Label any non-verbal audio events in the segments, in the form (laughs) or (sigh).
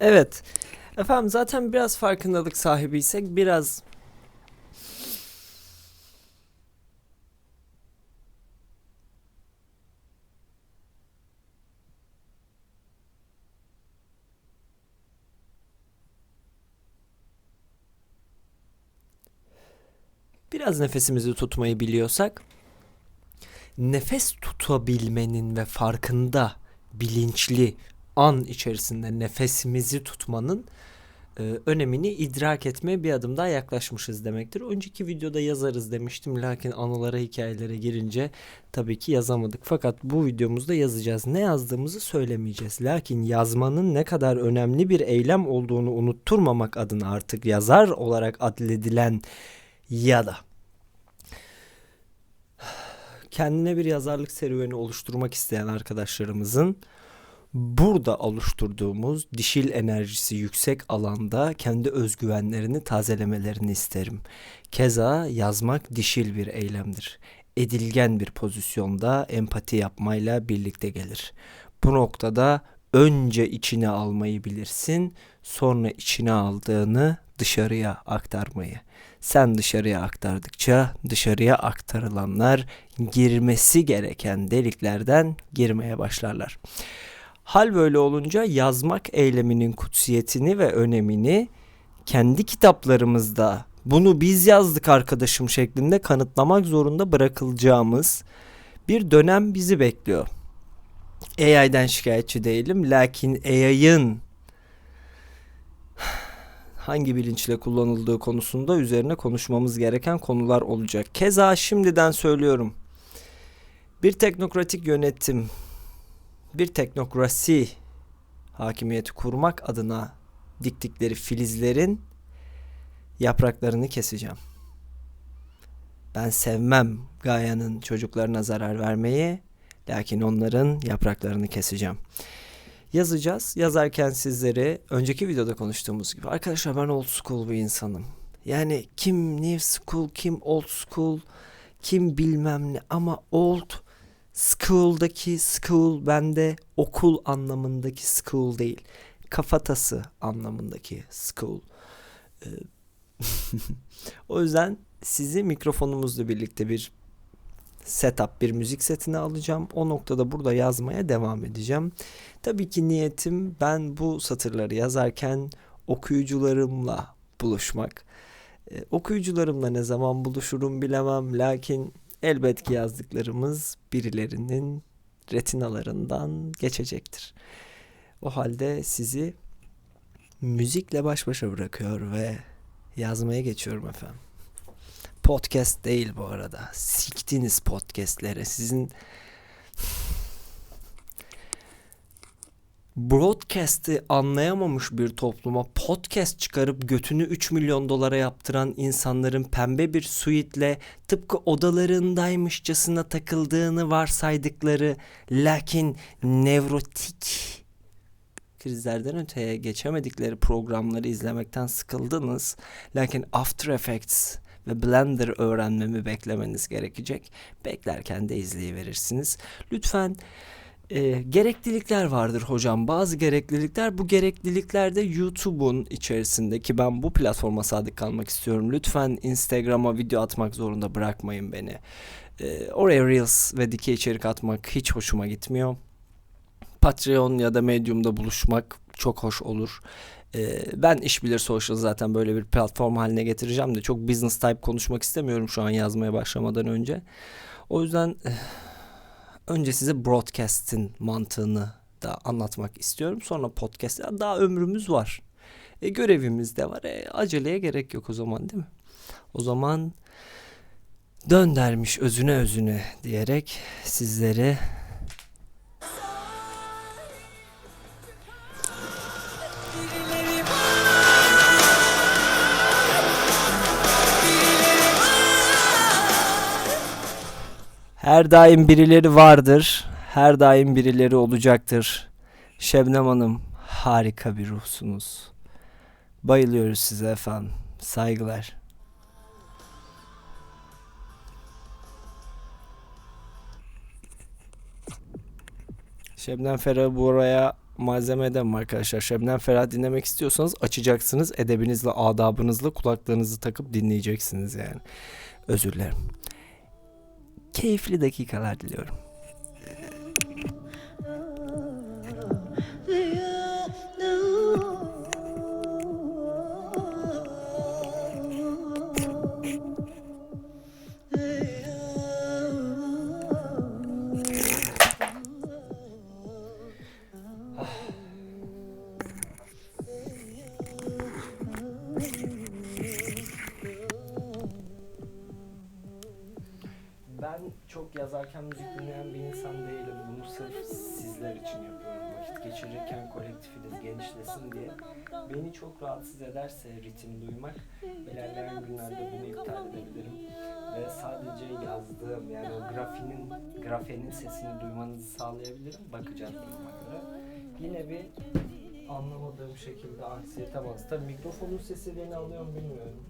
Evet. Efendim zaten biraz farkındalık sahibiysek biraz biraz nefesimizi tutmayı biliyorsak nefes tutabilmenin ve farkında bilinçli an içerisinde nefesimizi tutmanın e, önemini idrak etmeye bir adım daha yaklaşmışız demektir. Önceki videoda yazarız demiştim lakin anılara hikayelere girince tabii ki yazamadık. Fakat bu videomuzda yazacağız. Ne yazdığımızı söylemeyeceğiz. Lakin yazmanın ne kadar önemli bir eylem olduğunu unutturmamak adına artık yazar olarak adledilen ya da kendine bir yazarlık serüveni oluşturmak isteyen arkadaşlarımızın burada oluşturduğumuz dişil enerjisi yüksek alanda kendi özgüvenlerini tazelemelerini isterim. Keza yazmak dişil bir eylemdir. Edilgen bir pozisyonda empati yapmayla birlikte gelir. Bu noktada önce içine almayı bilirsin, sonra içine aldığını dışarıya aktarmayı. Sen dışarıya aktardıkça dışarıya aktarılanlar girmesi gereken deliklerden girmeye başlarlar. Hal böyle olunca yazmak eyleminin kutsiyetini ve önemini kendi kitaplarımızda bunu biz yazdık arkadaşım şeklinde kanıtlamak zorunda bırakılacağımız bir dönem bizi bekliyor. AI'den şikayetçi değilim lakin AI'ın hangi bilinçle kullanıldığı konusunda üzerine konuşmamız gereken konular olacak. Keza şimdiden söylüyorum. Bir teknokratik yönetim, bir teknokrasi hakimiyeti kurmak adına diktikleri filizlerin yapraklarını keseceğim. Ben sevmem Gaya'nın çocuklarına zarar vermeyi, lakin onların yapraklarını keseceğim yazacağız. Yazarken sizleri önceki videoda konuştuğumuz gibi arkadaşlar ben old school bir insanım. Yani kim new school, kim old school, kim bilmem ne ama old school'daki school bende okul anlamındaki school değil. Kafatası anlamındaki school. Ee, (laughs) o yüzden sizi mikrofonumuzla birlikte bir setup bir müzik setini alacağım. O noktada burada yazmaya devam edeceğim. Tabii ki niyetim ben bu satırları yazarken okuyucularımla buluşmak. Ee, okuyucularımla ne zaman buluşurum bilemem lakin elbet ki yazdıklarımız birilerinin retinalarından geçecektir. O halde sizi müzikle baş başa bırakıyor ve yazmaya geçiyorum efendim. Podcast değil bu arada. Siktiniz podcastlere. Sizin broadcast'i anlayamamış bir topluma podcast çıkarıp götünü 3 milyon dolara yaptıran insanların pembe bir suitle tıpkı odalarındaymışçasına takıldığını varsaydıkları lakin nevrotik krizlerden öteye geçemedikleri programları izlemekten sıkıldınız. Lakin After Effects ve Blender öğrenmemi beklemeniz gerekecek. Beklerken de izleyiverirsiniz. Lütfen e, gereklilikler vardır hocam. Bazı gereklilikler bu gerekliliklerde YouTube'un içerisindeki ben bu platforma sadık kalmak istiyorum. Lütfen Instagram'a video atmak zorunda bırakmayın beni. E, oraya Reels ve dikey içerik atmak hiç hoşuma gitmiyor. Patreon ya da Medium'da buluşmak çok hoş olur. Ee, ben İşbilir Social zaten böyle bir platform haline getireceğim de çok business type konuşmak istemiyorum şu an yazmaya başlamadan önce. O yüzden eh, önce size broadcast'in mantığını da anlatmak istiyorum. Sonra podcast. Daha ömrümüz var. E, görevimiz de var. E, aceleye gerek yok o zaman değil mi? O zaman dön dermiş özüne özüne diyerek sizlere Her daim birileri vardır. Her daim birileri olacaktır. Şebnem Hanım harika bir ruhsunuz. Bayılıyoruz size efendim. Saygılar. Şebnem Ferah'ı buraya malzeme edemem arkadaşlar. Şebnem Ferah dinlemek istiyorsanız açacaksınız. Edebinizle, adabınızla kulaklarınızı takıp dinleyeceksiniz yani. Özür dilerim. Keyifli dakikalar diliyorum. Çok yazarken müzik dinleyen bir insan değilim. Bunu sırf sizler için yapıyorum. Vakit geçirirken kolektifiniz genişlesin diye. Beni çok rahatsız ederse ritim duymak, ilerleyen günlerde bunu iptal edebilirim. Ve sadece yazdığım yani o grafinin, grafenin sesini duymanızı sağlayabilirim. Bakacağız duruma göre. Yine bir anlamadığım şekilde anksiyete bastı. Tabii mikrofonun sesi beni alıyor mu bilmiyorum.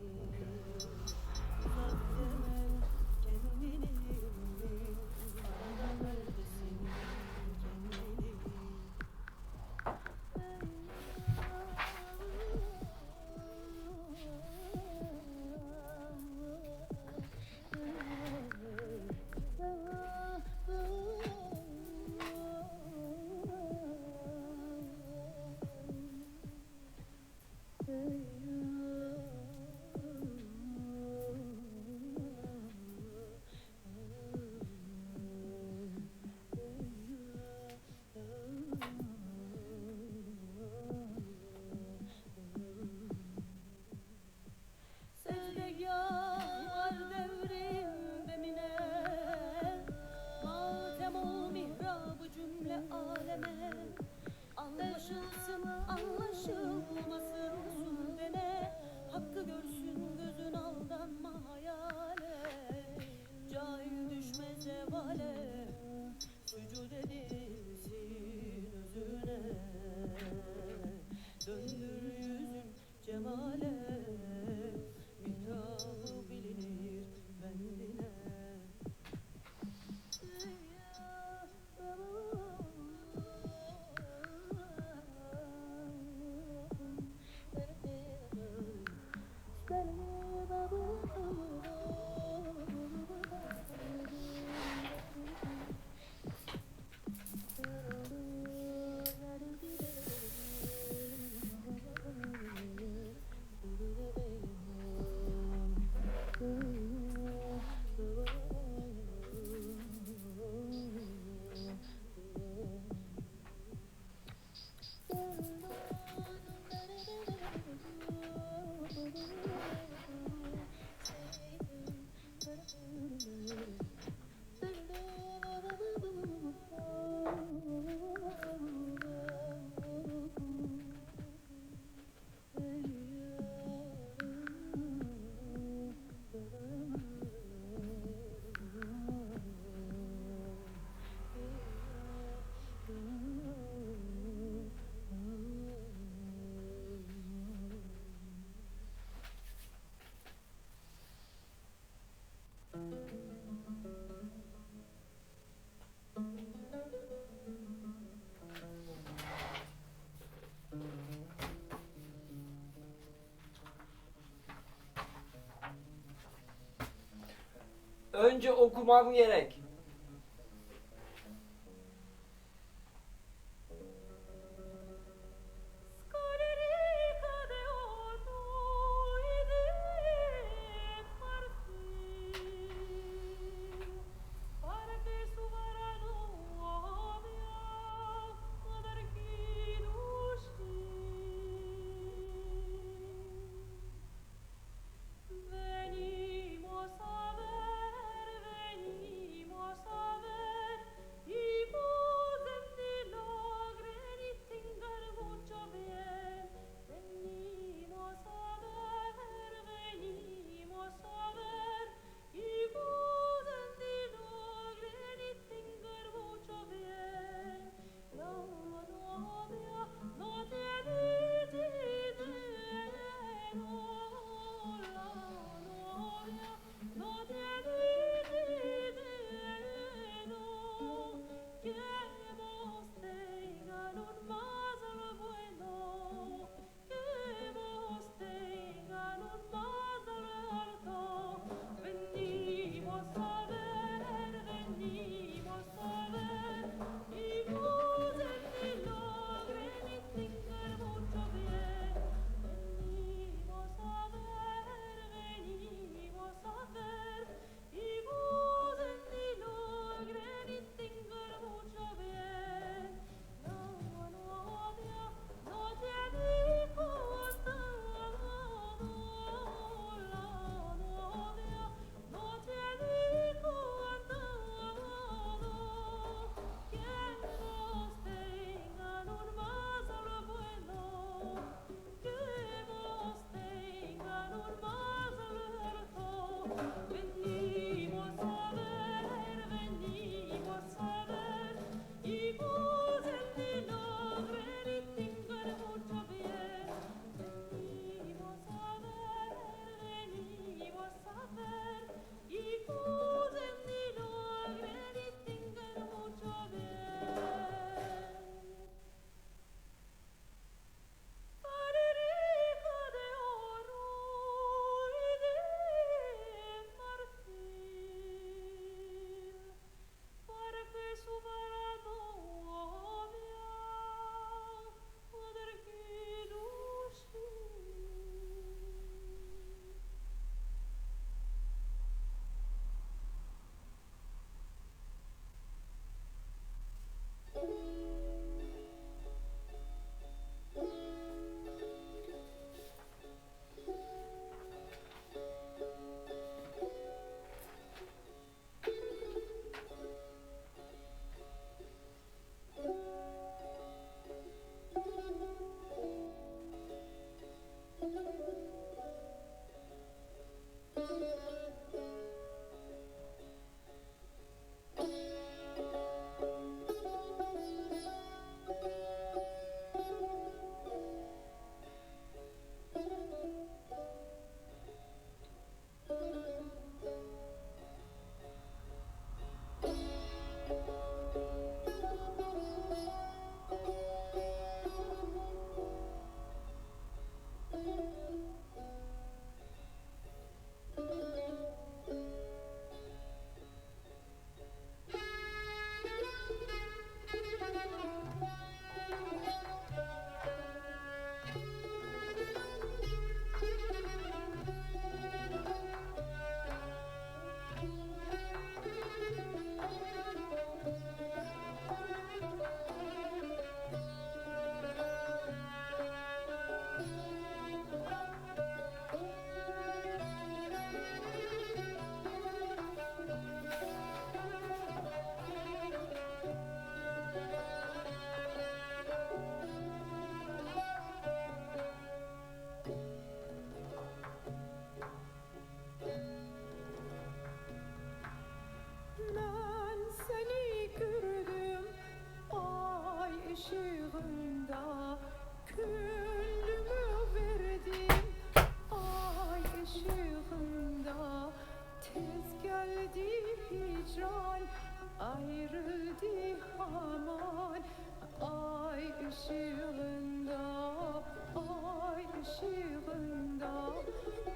Önce okumam gerek.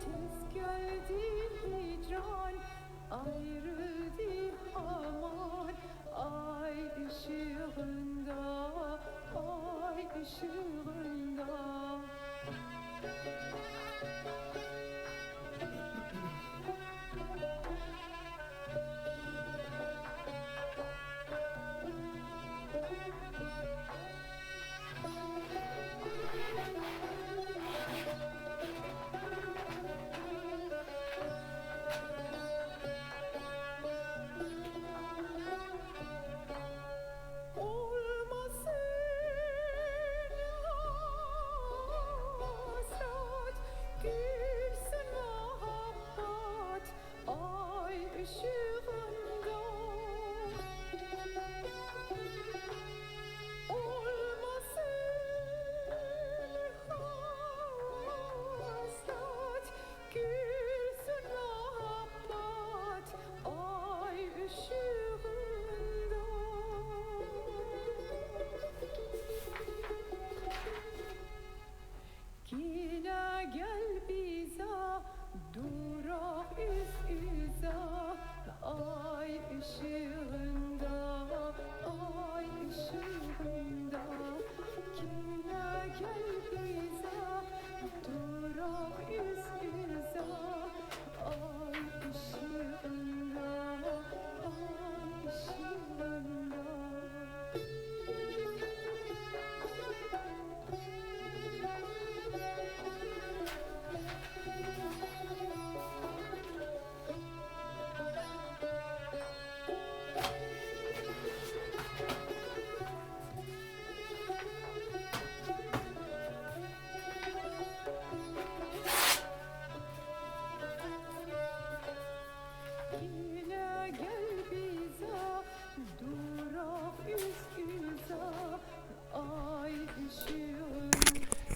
Tez geldi hicran Ayrıldı aman. Ay ışığında Ay ışığında.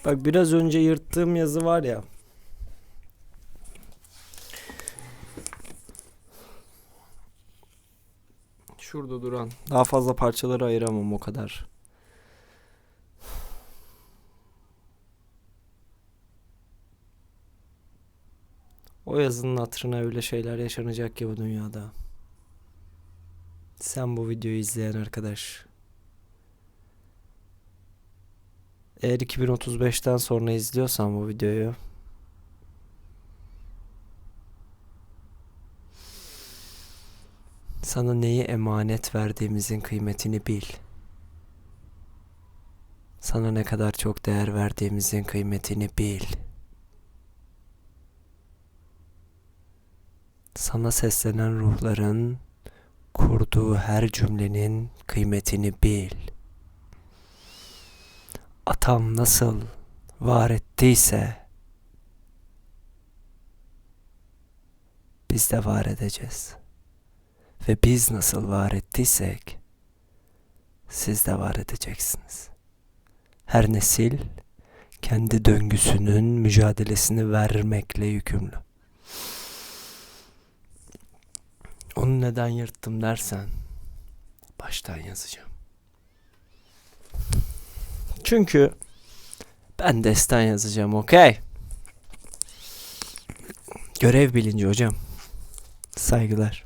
Bak biraz önce yırttığım yazı var ya. Şurada duran. Daha fazla parçaları ayıramam o kadar. O yazının hatırına öyle şeyler yaşanacak ki bu dünyada. Sen bu videoyu izleyen arkadaş. Eğer 2035'ten sonra izliyorsan bu videoyu sana neyi emanet verdiğimizin kıymetini bil. Sana ne kadar çok değer verdiğimizin kıymetini bil. Sana seslenen ruhların kurduğu her cümlenin kıymetini bil. Atam nasıl var ettiyse biz de var edeceğiz. Ve biz nasıl var ettiysek siz de var edeceksiniz. Her nesil kendi döngüsünün mücadelesini vermekle yükümlü. Onu neden yırttım dersen baştan yazacağım. Çünkü ben destan yazacağım okey. Görev bilinci hocam. Saygılar.